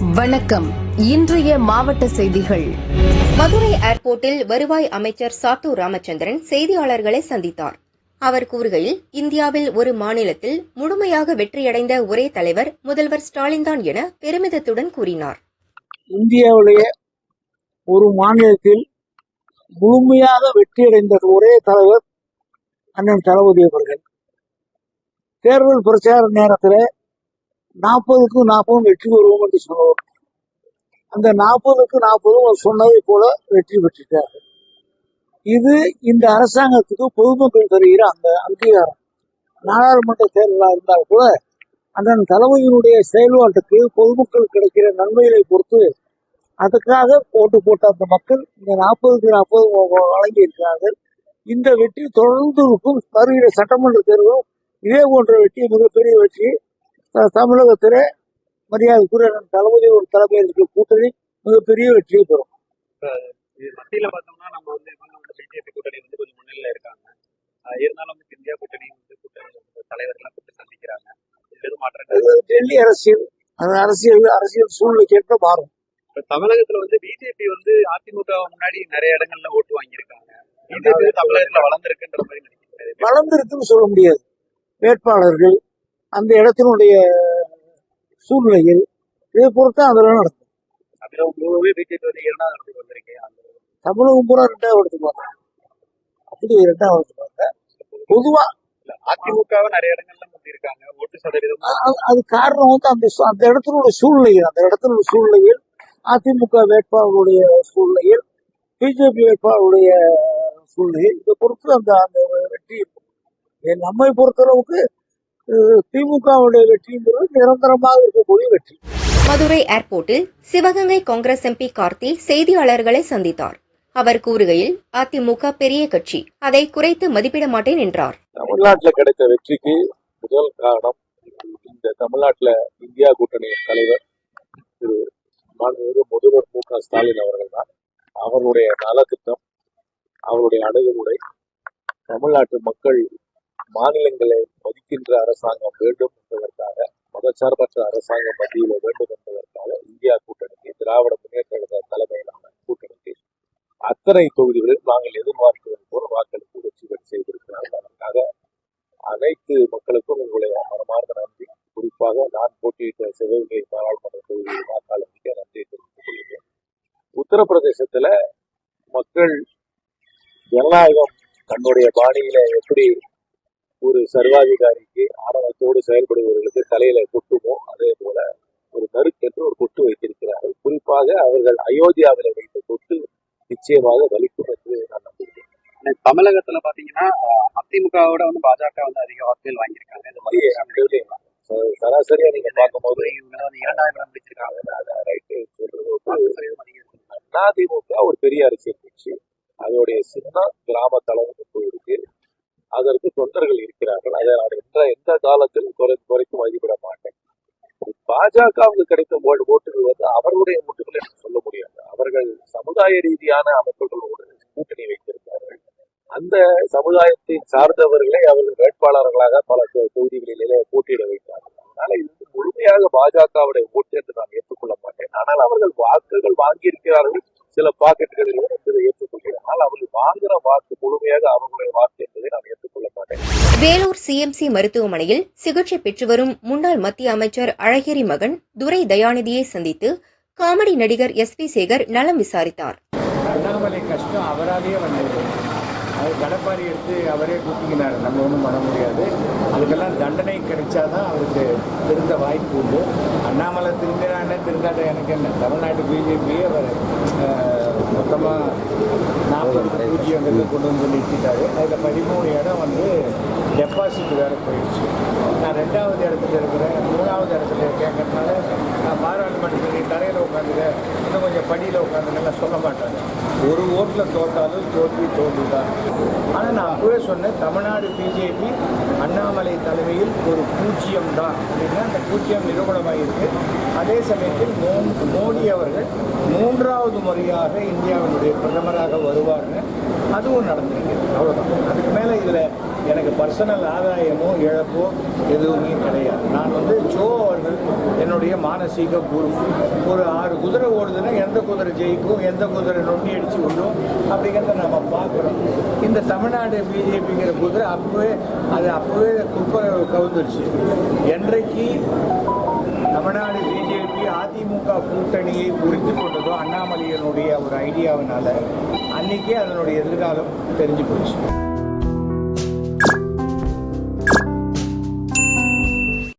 வணக்கம். இன்றைய மாவட்ட செய்திகள். மதுரை ஏர்போர்ட்டில் வருவாய் அமைச்சர் சாட்டு ராமச்சந்திரன் செய்தியாளர்களை சந்தித்தார். அவர் கூறுகையில் இந்தியாவில் ஒரு மாநிலத்தில் முழுமையாக வெற்றியடைந்த ஒரே தலைவர் முதல்வர் ஸ்டாலின் தான் என பெருமிதத்துடன் கூறினார். இந்தியாவிலேயே ஒரு மாநிலத்தில் முழுமையாக வெற்றியடைந்த ஒரே தலைவர் அண்ணன் தளபதி அவர்கள். தேர்தல் பிரச்சார நேரத்தில் நாற்பதுக்கும் நாற்பதும் வெற்றி பெறுவோம் என்று சொல்லுவோம். அந்த நாற்பதுக்கு நாற்பதும் அவர் சொன்னதை போல வெற்றி பெற்றுட்டார் இது இந்த அரசாங்கத்துக்கு பொதுமக்கள் தருகிற அந்த அங்கீகாரம். நாடாளுமன்ற தேர்தலாக இருந்தால் கூட அண்ணன் தளபதியினுடைய செயல்பாட்டுக்கு பொதுமக்கள் கிடைக்கிற நன்மைகளை பொறுத்து அதுக்காக ஓட்டு போட்ட அந்த மக்கள் இந்த நாற்பதுக்கு நாற்பது வழங்கி இருக்கிறார்கள் இந்த வெற்றி தொடர்ந்து இருக்கும். வருகிற சட்டமன்ற தேர்தலும் இதே போன்ற வெற்றி மிகப்பெரிய வெற்றி தமிழகத்திலே மரியாதைக்குரிய அண்ணன் தளபதி ஒரு தலைமையில் இருக்கிற கூட்டணி மிகப்பெரிய வெற்றியை பெறும். மத்தியில பார்த்தோம்னா நம்ம வந்து பிஜேபி கூட்டணி வந்து கொஞ்சம் முன்னிலையில இருக்காங்க. இருந்தாலும் வந்து இந்தியா கூட்டணி வந்து கூட்டணி தலைவர்கள்லாம் கூட்டு சந்திக்கிறாங்க. டெல்லி அரசியல். அது அரசியல் அரசியல் சூழ்நிலைக்கு ஏற்ப மாறும். இப்ப தமிழகத்துல வந்து பிஜேபி வந்து அதிமுக முன்னாடி நிறைய இடங்கள்ல ஓட்டு வாங்கியிருக்காங்க. பிஜேபி தமிழகத்துல வளர்ந்துருக்குன்ற மாதிரி வளர்ந்திருக்குன்னு சொல்ல முடியாது. வேட்பாளர்கள் அந்த இடத்தினுடைய சூழ்நிலைகள் இதை பொறுத்து அதில் நடக்கும். தமிழகம் பூரா ரெண்டாவது எடுத்துக்குவாங்க அப்படி ரெண்டாவது எடுத்துக்குவாங்க பொதுவா அதிமுகவை நிறைய இடங்கள்ல முந்திருக்காங்க ஓட்டு சதவீதம் அது- காரணம் வந்து அந்த அந்த இடத்தினுடைய சூழ்நிலைகள் அந்த இடத்தினுடைய சூழ்நிலையில் அதிமுக வேட்பாளருடைய சூழ்நிலையில் பிஜேபி வேட்பாளருடைய சூழ்நிலையில் இதை பொறுத்து அந்த அந்த வெற்றி நம்மை பொறுத்தளவுக்கு திமுகவுடைய வெற்றிங்கிறது நிரந்தரமாக இருக்கக்கூடிய வெற்றி. மதுரை ஏர்போர்ட்டில் சிவகங்கை காங்கிரஸ் எம்பி கார்த்தி செய்தியாளர்களை சந்தித்தார். அவர் கூறுகையில் அதிமுக பெரிய கட்சி அதை குறைத்து மதிப்பிட மாட்டேன் என்றார். தமிழ்நாட்டில் கிடைத்த வெற்றிக்கு முதல் காரணம் இந்த தமிழ்நாட்டில் இந்தியா கூட்டணியின் தலைவர் திரு மாண்புமிகு முதல்வர் மு க ஸ்டாலின் அவர்கள் தான். அவருடைய நலத்திட்டம் அவருடைய அணுகுமுறை தமிழ்நாட்டு மக்கள் மாநிலங்களை மதிக்கின்ற அரசாங்கம் வேண்டும் என்பதற்காக மதச்சார்பற்ற அரசாங்கம் மத்தியில் வேண்டும் என்பதற்காக இந்தியா கூட்டணிக்கு திராவிட முன்னேற்ற கழக தலைமையிலான கூட்டணிக்கு அத்தனை தொகுதிகளில் நாங்கள் எதிர்பார்க்கிறது போல வாக்களித்து வெற்றி பெற செய்திருக்கிறார்கள். அதற்காக அனைத்து மக்களுக்கும் உங்களுடைய மனமார்ந்த நன்றி. குறிப்பாக நான் போட்டியிட்ட சிவகங்கை பாராளுமன்ற தொகுதியில் வாக்காளருக்கு நன்றி தெரிவித்துக் கொள்கிறேன். உத்தரப்பிரதேசத்துல மக்கள் ஜனநாயகம் தன்னுடைய பாணியில எப்படி ஒரு சர்வாதிகாரிக்கு ஆணவத்தோடு செயல்படுபவர்களுக்கு தலையில கொட்டுமோ அதே போல ஒரு நறுக்கென்று ஒரு கொட்டு வைத்திருக்கிறார்கள். குறிப்பாக அவர்கள் அயோத்தியாவில வைத்த கொட்டு நிச்சயமாக வலிக்கும் என்று நான் நம்புகிறேன். தமிழகத்துல பாத்தீங்கன்னா அதிமுகவோட வந்து பாஜக வந்து அதிக வாக்குகள் வாங்கியிருக்காங்க. இந்த மாதிரி சராசரியா நீங்க பார்க்கும்போது இவங்க வந்து இரண்டாயிரம் இடம் பிடிச்சிருக்காங்க. ரைட்டு சொல்றது அதிமுக ஒரு பெரிய அரசியல் கட்சி. அதோடைய சின்னம் கிராம தலைவருக்கு போயிருக்கு அதற்கு தொண்டர்கள் இருக்கிறார்கள். அதை நான் எந்த எந்த காலத்திலும் குறை குறைக்கும் மதிப்பிட மாட்டேன். பாஜகவுக்கு கிடைத்த ஓட்டுகள் வந்து அவர்களுடைய ஓட்டுகள் என்று சொல்ல முடியாது. அவர்கள் சமுதாய ரீதியான அமைப்புகளோடு கூட்டணி வைத்திருக்கிறார்கள் அந்த சமுதாயத்தை சார்ந்தவர்களை அவர்கள் வேட்பாளர்களாக பல தொகுதிகளிலே போட்டியிட வைத்தார்கள். அதனால இது வந்து முழுமையாக பாஜகவுடைய ஓட்டு என்று நான் ஏற்றுக்கொள்ள மாட்டேன். ஆனால் அவர்கள் வாக்குகள் வாங்கியிருக்கிறார்கள். சில பாக்கெட்டுகளிலும் என்பதை ஏற்றுக்கொள்கிறேன். ஆனால் அவர்கள் வாங்குகிற வாக்கு முழுமையாக அவர்களுடைய வாக்கு ஏற்றுக்கொள்ள வேலூர் சிஎம்சி மருத்துவமனையில் சிகிச்சை பெற்று வரும் முன்னாள் மத்திய அமைச்சர் அழகிரி மகன் துரை தயாநிதியை சந்தித்து காமெடி நடிகர் எஸ் பி சேகர் நலம் விசாரித்தார். அது கடப்பாரி எடுத்து அவரே கூட்டிக்கினார் நம்ம ஒன்றும் பண்ண முடியாது. அதுக்கெல்லாம் தண்டனை கிடைச்சாதான் அவருக்கு திருந்த வாய்ப்பு உண்டு. அண்ணாமலை திருந்தினானே திருந்தாத எனக்கு என்ன? தமிழ்நாட்டு பிஜேபியே அவர் மொத்தமாக நாற்பது பூஜ்ஜியங்கிறது கொண்டு வந்து நிறுத்திட்டாரு. அதில் பதிமூணு இடம் வந்து டெபாசிட் வேறு போயிடுச்சு. நான் ரெண்டாவது இடத்துல இருக்கிறேன். மூணாவது இடத்துல கேட்கறதுனால நான் பாராளுமன்றத்தில் நீ தரையில் உட்காந்துக்க. இன்னும் கொஞ்சம் படியில் உட்காந்துக்கலாம் சொல்ல மாட்டாங்க. ஒரு ஓட்டில் தோட்டாலும் தோல்வி தோல்வி தான் ஆனால் நான் அப்பவே சொன்னேன் தமிழ்நாடு பிஜேபி அண்ணாமலை தலைமையில் ஒரு பூஜ்ஜியம் தான் அப்படின்னா அந்த பூஜ்ஜியம் நிரூபணமாயிருக்கு. அதே சமயத்தில் மோ- மோடி அவர்கள் மூன்றாவது முறையாக இந்தியாவினுடைய பிரதமராக வருவார்னு அதுவும் நடந்திருக்கு. அவ்வளோதான் அதுக்கு மேலே இதில் எனக்கு பர்சனல் ஆதாயமோ இழப்போ எதுவுமே கிடையாது. நான் வந்து ஜோ என்னுடைய மானசீக குரு. ஒரு ஆறு குதிரை ஓடுதுன்னா எந்த குதிரை ஜெயிக்கும் எந்த குதிரை நொண்டி அடிச்சு விடும் அப்படிங்கிறத நம்ம பார்க்குறோம். இந்த தமிழ்நாடு பிஜேபிங்கிற குதிரை அப்பவே அது அப்பவே குப்பை கவுந்துருச்சு. என்றைக்கு தமிழ்நாடு பிஜேபி அதிமுக கூட்டணியை உறுதி கொண்டதோ அண்ணாமலையினுடைய ஒரு ஐடியாவினால அன்னைக்கே அதனுடைய எதிர்காலம் தெரிஞ்சு போச்சு.